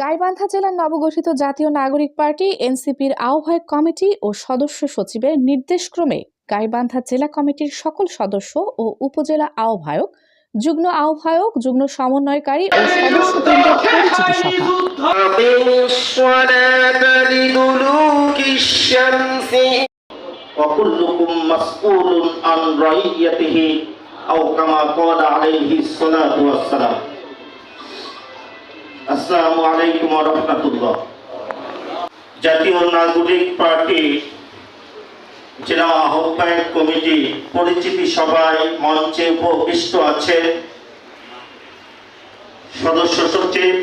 গাইবান্ধা জেলার নবগঠিত জাতীয় নাগরিক পার্টি এনসিপির আহ্বায়ক কমিটি ও সদস্য সচিবের নির্দেশক্রমে গাইবান্ধা জেলা কমিটির সকল সদস্য ও উপজেলা আহ্বায়ক যুগ্ম আহ্বায়ক যুগ্ম সমন্বয়কারী ও সদস্য أقيموا الصلاة لدلوك الشمس وكلكم مسؤول عن رعيته أو كما قال عليه الصلاة والسلام السلام عليكم ورحمة الله জাতীয় নাগরিক পার্টি জেলা আহ্বায়ক কমিটি পরিচিতি সভায় মঞ্চে উপবিষ্ট আছে সদস্য সচিব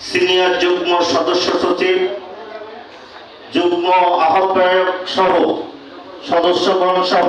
সিনিয়র যুগ্ম সদস্য সচিব যুগ্ম আহ্বায়ক সহ সদস্যগণ সহ